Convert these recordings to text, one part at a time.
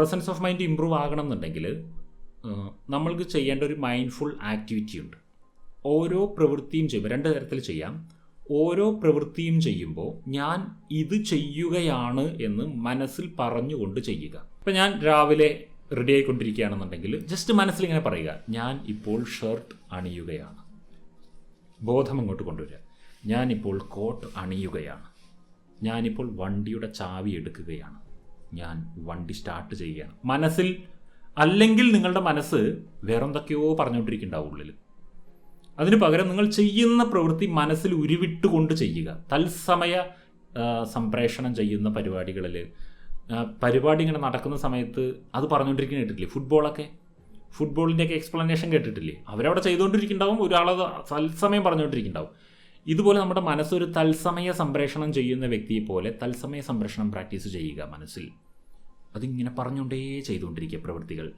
Presence of mind improve ആകണം എന്നുണ്ടെങ്കിൽ നമ്മൾക്ക് ചെയ്യേണ്ട ഒരു മൈൻഡ്ഫുൾ ആക്ടിവിറ്റി ഉണ്ട്. ഓരോ പ്രവൃത്തിയും ചെയ്യുമ്പോൾ രണ്ട് തരത്തിൽ ചെയ്യാം. ഓരോ പ്രവൃത്തിയും ചെയ്യുമ്പോൾ ഞാൻ ഇത് ചെയ്യുകയാണ് എന്ന് മനസ്സിൽ പറഞ്ഞുകൊണ്ട് ചെയ്യുക. ഇപ്പം ഞാൻ രാവിലെ റെഡി ആയിക്കൊണ്ടിരിക്കുകയാണെന്നുണ്ടെങ്കിൽ ജസ്റ്റ് മനസ്സിൽ ഇങ്ങനെ പറയുക ഞാൻ ഇപ്പോൾ ഷർട്ട് അണിയുകയാണ്. ബോധം അങ്ങോട്ട് കൊണ്ടുവരിക. ഞാനിപ്പോൾ കോട്ട് അണിയുകയാണ്. ഞാനിപ്പോൾ വണ്ടിയുടെ ചാവി എടുക്കുകയാണ്. ഞാൻ വണ്ടി സ്റ്റാർട്ട് ചെയ്യുകയാണ്. മനസ്സിൽ അല്ലെങ്കിൽ നിങ്ങളുടെ മനസ്സ് വേറെന്തൊക്കെയോ പറഞ്ഞുകൊണ്ടിരിക്കുന്നുണ്ടാവും ഉള്ളിൽ അതിന് പകരം നിങ്ങൾ ചെയ്യുന്ന പ്രവൃത്തി മനസ്സിൽ ഉരുവിട്ടുകൊണ്ട് ചെയ്യുക. തത്സമയ സംപ്രേഷണം ചെയ്യുന്ന പരിപാടികളിൽ പരിപാടി ഇങ്ങനെ നടക്കുന്ന സമയത്ത് അത് പറഞ്ഞുകൊണ്ടിരിക്കുന്ന കേട്ടിട്ടില്ലേ? ഫുട്ബോളൊക്കെ. ഫുട്ബോളിന്റെയൊക്കെ എക്സ്പ്ലനേഷൻ കേട്ടിട്ടില്ലേ? അവരവിടെ ചെയ്തുകൊണ്ടിരിക്കുന്നുണ്ടാവും ഒരാളത് തത്സമയം പറഞ്ഞുകൊണ്ടിരിക്കുന്നുണ്ടാവും. ഇതുപോലെ നമ്മുടെ മനസ്സൊരു തത്സമയ സംപ്രേഷണം ചെയ്യുന്ന വ്യക്തിയെ പോലെ തത്സമയ സംപ്രേഷണം പ്രാക്ടീസ് ചെയ്യുക മനസ്സിൽ. അതിങ്ങനെ പറഞ്ഞുകൊണ്ടേ ചെയ്തുകൊണ്ടിരിക്കുക പ്രവൃത്തികൾ.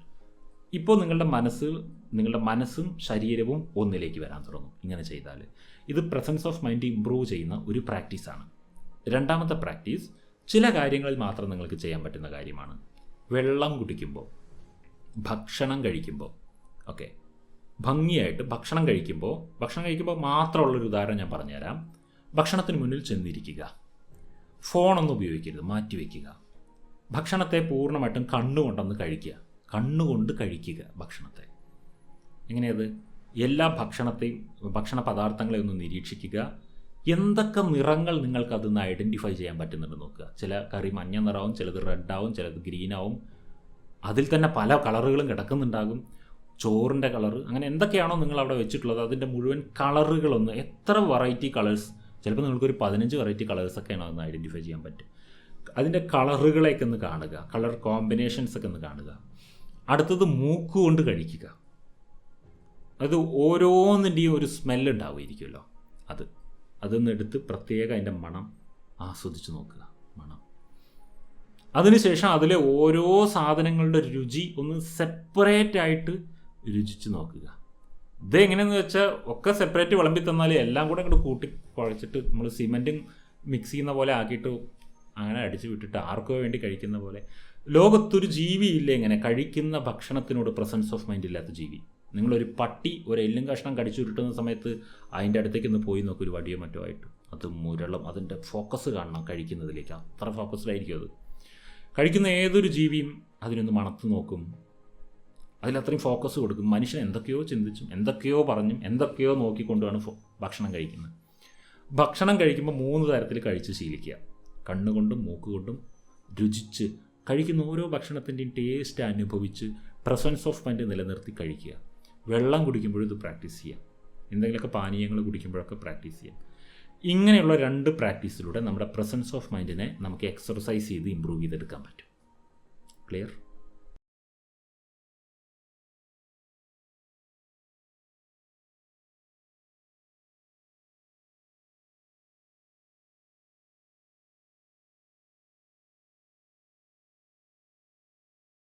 ഇപ്പോൾ നിങ്ങളുടെ മനസ്സ് നിങ്ങളുടെ മനസ്സും ശരീരവും ഒന്നിലേക്ക് വരാൻ തുടങ്ങും ഇങ്ങനെ ചെയ്താൽ. ഇത് പ്രസൻസ് ഓഫ് മൈൻഡ് ഇമ്പ്രൂവ് ചെയ്യുന്ന ഒരു പ്രാക്ടീസാണ് രണ്ടാമത്തെ പ്രാക്ടീസ് ചില കാര്യങ്ങളിൽ മാത്രം നിങ്ങൾക്ക് ചെയ്യാൻ പറ്റുന്ന കാര്യമാണ്. വെള്ളം കുടിക്കുമ്പോൾ ഭക്ഷണം കഴിക്കുമ്പോൾ. ഓക്കെ ഭംഗിയായിട്ട് ഭക്ഷണം കഴിക്കുമ്പോൾ ഭക്ഷണം കഴിക്കുമ്പോൾ മാത്രമുള്ളൊരു ഉദാഹരണം ഞാൻ പറഞ്ഞുതരാം. ഭക്ഷണത്തിന് മുന്നിൽ ചെന്നിരിക്കുക. ഫോണൊന്നും ഉപയോഗിക്കരുത് മാറ്റിവെക്കുക ഭക്ഷണത്തെ പൂർണമായിട്ടും കണ്ണുകൊണ്ടൊന്ന് കഴിക്കുക. കണ്ണുകൊണ്ട് കഴിക്കുക ഭക്ഷണത്തെ. എങ്ങനെയത്? എല്ലാ ഭക്ഷണത്തെയും ഭക്ഷണ പദാർത്ഥങ്ങളെ ഒന്ന് നിരീക്ഷിക്കുക. എന്തൊക്കെ നിറങ്ങൾ നിങ്ങൾക്ക് അതിൽ നിന്ന് ഐഡന്റിഫൈ ചെയ്യാൻ പറ്റുന്നുണ്ട് നോക്കുക. ചില കറി മഞ്ഞ നിറവും ചിലത് റെഡാവും ചിലത് ഗ്രീനാവും അതിൽ തന്നെ പല കളറുകളും കിടക്കുന്നുണ്ടാകും. ചോറിന്റെ കളർ അങ്ങനെ എന്തൊക്കെയാണോ നിങ്ങൾ അവിടെ വെച്ചിട്ടുള്ളത് അതിന്റെ മുഴുവൻ കളറുകളൊന്ന് എത്ര വെറൈറ്റി കളേഴ്സ് ചിലപ്പോൾ നിങ്ങൾക്കൊരു പതിനഞ്ച് വെറൈറ്റി കളേഴ്സൊക്കെയാണ് ഒന്ന് ഐഡന്റിഫൈ ചെയ്യാൻ പറ്റും അതിന്റെ കളറുകളെയൊക്കെ ഒന്ന് കാണുക കളർ കോമ്പിനേഷൻസ് ഒക്കെ ഒന്ന് കാണുക. അടുത്തത് മൂക്ക് കൊണ്ട് കഴിക്കുക. അത് ഓരോന്നിന്റെയും ഒരു സ്മെല്ല് ഉണ്ടാവുമായിരിക്കുമല്ലോ. അത് അതൊന്ന് എടുത്ത് പ്രത്യേകം അതിന്റെ മണം ആസ്വദിച്ച് നോക്കുക മണം. അതിനുശേഷം അതിലെ ഓരോ സാധനങ്ങളുടെ രുചി ഒന്ന് സെപ്പറേറ്റ് ആയിട്ട് രുചിച്ച് നോക്കുക ഇത് എങ്ങനെയെന്ന് വെച്ചാൽ ഒക്കെ സെപ്പറേറ്റ് വിളമ്പി തന്നാൽ എല്ലാം കൂടെ അങ്ങോട്ട് കൂട്ടി കുഴച്ചിട്ട് നമ്മൾ സിമെന്റും മിക്സ് ചെയ്യുന്ന പോലെ ആക്കിയിട്ട് അങ്ങനെ അടിച്ചു വിട്ടിട്ട് ആർക്കോ വേണ്ടി കഴിക്കുന്ന പോലെ. ലോകത്തൊരു ജീവിയില്ല ഇങ്ങനെ കഴിക്കുന്ന ഭക്ഷണത്തിനോട് പ്രസൻസ് ഓഫ് മൈൻഡ് ഇല്ലാത്ത ജീവി. നിങ്ങളൊരു പട്ടി ഒരു എല്ലും കഷ്ണം കടിച്ചു ഉരുട്ടുന്ന സമയത്ത് അതിന്റെ അടുത്തേക്ക് ഒന്ന് പോയി നോക്കും ഒരു വടിയോ മറ്റോ ആയിട്ട്. അത് മുരളം അതിന്റെ ഫോക്കസ് കാണണം കഴിക്കുന്നതിലേക്ക്. അത്ര ഫോക്കസ്ഡ് ആയിരിക്കും അത്. കഴിക്കുന്ന ഏതൊരു ജീവിയും അതിനൊന്ന് മണത്ത് നോക്കും. അതിലത്രയും ഫോക്കസ് കൊടുക്കും. മനുഷ്യൻ എന്തൊക്കെയോ ചിന്തിച്ചും എന്തൊക്കെയോ പറഞ്ഞും എന്തൊക്കെയോ നോക്കിക്കൊണ്ടുമാണ് ഫോ- ഭക്ഷണം കഴിക്കുന്നത്. ഭക്ഷണം കഴിക്കുമ്പോൾ മൂന്ന് തരത്തിൽ കഴിച്ച് ശീലിക്കുക. കണ്ണുകൊണ്ടും മൂക്കുകൊണ്ടും രുചിച്ച് കഴിക്കുന്ന ഓരോ ഭക്ഷണത്തിന്റെയും ടേസ്റ്റ് അനുഭവിച്ച് പ്രസൻസ് ഓഫ് മൈൻഡ് നിലനിർത്തി കഴിക്കുക. വെള്ളം കുടിക്കുമ്പോഴും ഇത് പ്രാക്ടീസ് ചെയ്യാം എന്തെങ്കിലുമൊക്കെ പാനീയങ്ങൾ കുടിക്കുമ്പോഴൊക്കെ പ്രാക്ടീസ് ചെയ്യാം ഇങ്ങനെയുള്ള രണ്ട് പ്രാക്ടീസിലൂടെ നമ്മുടെ പ്രസൻസ് ഓഫ് മൈൻഡിനെ നമുക്ക് എക്സർസൈസ് ചെയ്ത് ഇമ്പ്രൂവ് ചെയ്തെടുക്കാൻ പറ്റും. ക്ലിയർ